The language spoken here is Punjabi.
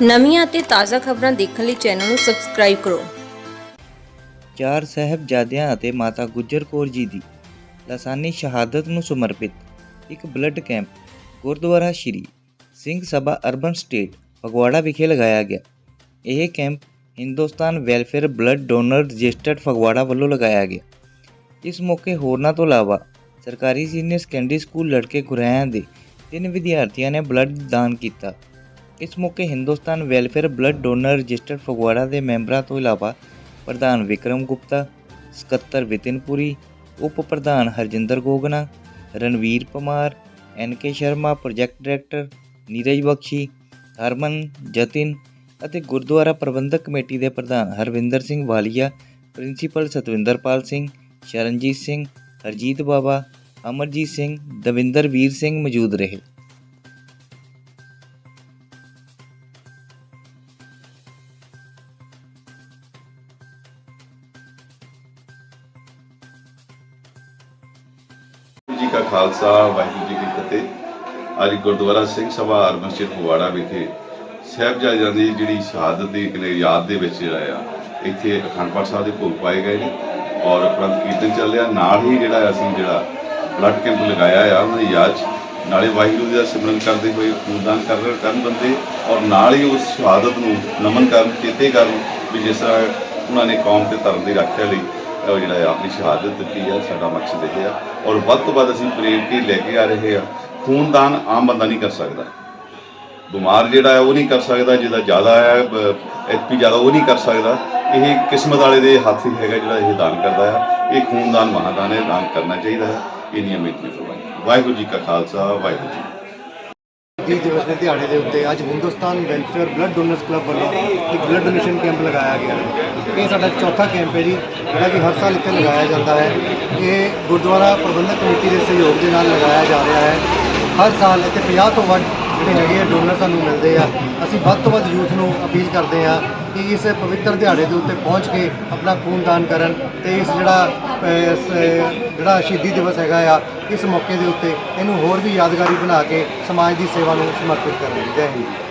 ਨਵੀਆਂ ਅਤੇ ਤਾਜ਼ਾ ਖਬਰਾਂ ਦੇਖਣ ਲਈ ਚੈਨਲ ਨੂੰ ਸਬਸਕ੍ਰਾਈਬ ਕਰੋ। ਚਾਰ ਸਾਹਿਬਜ਼ਾਦਿਆਂ ਅਤੇ ਮਾਤਾ ਗੁਜਰ ਕੌਰ ਜੀ ਦੀ ਲਾਸਾਨੀ ਸ਼ਹਾਦਤ ਨੂੰ ਸਮਰਪਿਤ ਇੱਕ blood camp, Gurdwara Shri Singh Sabha urban estate, Phagwara ਵਿਖੇ ਲਗਾਇਆ ਗਿਆ। ਇਹ camp Hindustan welfare blood donor registered Phagwara ਵੱਲੋਂ ਲਗਾਇਆ ਗਿਆ। ਇਸ ਮੌਕੇ ਹੋਰਨਾਂ ਤੋਂ ਇਲਾਵਾ ਸਰਕਾਰੀ ਸੀਨੀਅਰ ਸੈਕੰਡਰੀ ਸਕੂਲ ਲੜਕੇ ਗੁਰੈਆਂ ਦੇ ਤਿੰਨ ਵਿਦਿਆਰਥੀਆਂ ਨੇ ਬਲੱਡ ਦਾਨ ਕੀਤਾ। ਇਸ ਮੌਕੇ Hindustan welfare blood donor register Phagwara ਦੇ ਮੈਂਬਰਾਂ ਤੋਂ ਇਲਾਵਾ ਪ੍ਰਧਾਨ ਵਿਕਰਮ ਗੁਪਤਾ, ਸਕੱਤਰ ਵਿਤਿਨਪੁਰੀ ਉਪ ਪ੍ਰਧਾਨ Harjinder Gogna, Ranveer Pamar, N K Sharma, project director Neeraj Bakshi, Harman, Jatin ਅਤੇ ਗੁਰਦੁਆਰਾ ਪ੍ਰਬੰਧਕ ਕਮੇਟੀ ਦੇ ਪ੍ਰਧਾਨ ਹਰਵਿੰਦਰ ਸਿੰਘ ਵਾਲੀਆ, ਪ੍ਰਿੰਸੀਪਲ ਸਤਵਿੰਦਰਪਾਲ ਸਿੰਘ, ਸ਼ਰਨਜੀਤ ਸਿੰਘ, ਹਰਜੀਤ ਬਾਬਾ ਅਮਰਜੀਤ ਸਿੰਘ ਦਵਿੰਦਰ ਵੀਰ ਸਿੰਘ ਮੌਜੂਦ ਰਹੇ। ਕਾ ਖਾਲਸਾ, ਵਾਹਿਗੁਰੂ ਜੀ ਕੀ ਫਤਿਹ। ਅੱਜ ਗੁਰਦੁਆਰਾ ਸਿੰਘ ਸਭਾ ਅਰਬਨ ਸਟੇਟ ਫਗਵਾੜਾ ਵਿਖੇ ਸਾਹਿਬਜ਼ਾਦਿਆਂ ਦੀ ਜਿਹੜੀ ਸ਼ਹਾਦਤ ਦੀ ਯਾਦ ਦੇ ਵਿੱਚ ਜਿਹੜਾ ਆ, ਇੱਥੇ ਅਖੰਡ ਪਾਠ ਸਾਹਿਬ ਦੇ ਭੋਗ ਪਾਏ ਗਏ ਨੇ ਔਰ ਪ੍ਰੰਤ ਕੀਰਤਨ ਚੱਲ ਰਿਹਾ। ਨਾਲ ਹੀ ਜਿਹੜਾ ਅਸੀਂ ਜਿਹੜਾ ਬਲੱਡ ਕੈਂਪ ਲਗਾਇਆ ਆ, ਉਹਨਾਂ ਦੀ ਯਾਦ 'ਚ ਨਾਲੇ ਵਾਹਿਗੁਰੂ ਜੀ ਦਾ ਸਿਮਰਨ ਕਰਦੇ ਹੋਏ ਖੂਨਦਾਨ ਕਰ ਰਹੇ ਕਰਨ ਬੰਦੇ ਔਰ ਨਾਲ ਹੀ ਉਸ ਸ਼ਹਾਦਤ ਨੂੰ ਨਮਨ ਕਰਨ, ਚੇਤੇ ਕਰਨ ਵੀ ਜਿਸ ਤਰ੍ਹਾਂ ਉਹਨਾਂ ਨੇ ਕੌਮ ਤੇ ਧਰਮ ਦੀ ਰੱਖਿਆ ਲਈ ਉਹ ਜਿਹੜਾ ਆਪਣੀ ਸ਼ਹਾਦਤ ਦਿੱਤੀ ਆ, ਸਾਡਾ ਮਕਸਦ ਇਹ ਆ। ਔਰ ਵੱਧ ਤੋਂ ਵੱਧ ਅਸੀਂ ਪ੍ਰੇਰਟੀ ਲੈ ਕੇ ਆ ਰਹੇ ਆ। ਖੂਨਦਾਨ ਆਮ ਬੰਦਾ ਨਹੀਂ ਕਰ ਸਕਦਾ। ਬਿਮਾਰ ਜਿਹੜਾ ਹੈ, ਉਹ ਨਹੀਂ ਕਰ ਸਕਦਾ, ਜਿਹਦਾ ਜ਼ਿਆਦਾ ਹੈ ਐਚਪੀ ਜ਼ਿਆਦਾ, ਉਹ ਨਹੀਂ ਕਰ ਸਕਦਾ। ਇਹ ਕਿਸਮਤ ਵਾਲੇ ਦੇ ਹੱਥ ਹੀ ਹੈਗਾ ਜਿਹੜਾ ਇਹ ਦਾਨ ਕਰਦਾ ਹੈ ਇਹ ਖੂਨਦਾਨ ਮਹਾਦਾਨ ਹੈ, ਦਾਨ ਕਰਨਾ ਚਾਹੀਦਾ ਹੈ। ਇਹ ਨਿਯਮਿਤ ਨਹੀਂ ਕਰਵਾਈ ਵਾਹਿਗੁਰੂ ਜੀ ਕਾ ਖਾਲਸਾ, ਵਾਹਿਗੁਰੂ ਜੀ ਕੀ ਦਿਵਸ ਦੇ ਦਿਹਾੜੇ ਦੇ ਉੱਤੇ ਅੱਜ Hindustan welfare blood donors club ਵੱਲੋਂ ਇੱਕ ਬਲੱਡ ਡੋਨੇਸ਼ਨ ਕੈਂਪ ਲਗਾਇਆ ਗਿਆ ਹੈ। ਇਹ ਸਾਡਾ ਚੌਥਾ ਕੈਂਪ ਹੈ ਜੀ, ਜਿਹੜਾ ਕਿ ਹਰ ਸਾਲ ਇੱਥੇ ਲਗਾਇਆ ਜਾਂਦਾ ਹੈ। ਇਹ ਗੁਰਦੁਆਰਾ ਪ੍ਰਬੰਧਕ ਕਮੇਟੀ ਦੇ ਸਹਿਯੋਗ ਦੇ ਨਾਲ ਲਗਾਇਆ ਜਾ ਰਿਹਾ ਹੈ। ਹਰ ਸਾਲ ਇੱਥੇ 50 ਤੋਂ ਵੱਧ ਜਿਹੜੇ ਹੈਗੇ ਆ ਡੋਨਰ ਸਾਨੂੰ ਮਿਲਦੇ ਆ ਅਸੀਂ ਵੱਧ ਤੋਂ ਵੱਧ ਯੂਥ ਨੂੰ ਅਪੀਲ ਕਰਦੇ ਆ ਕਿ ਇਸ ਪਵਿੱਤਰ ਦਿਹਾੜੇ ਦੇ ਉੱਤੇ ਪਹੁੰਚ ਕੇ ਆਪਣਾ ਖੂਨਦਾਨ ਕਰਨ ਤੇ ਇਸ ਜਿਹੜਾ ਅਹ, ਜਿਹੜਾ ਸ਼ਹੀਦੀ ਦਿਵਸ ਹੈਗਾ ਆ ਇਸ ਮੌਕੇ ਦੇ ਉੱਤੇ ਇਹਨੂੰ ਹੋਰ ਵੀ ਯਾਦਗਾਰੀ ਬਣਾ ਕੇ ਸਮਾਜ ਦੀ ਸੇਵਾ ਨੂੰ ਸਮਰਪਿਤ ਕਰਨ ਜੈ ਹਿੰਦ।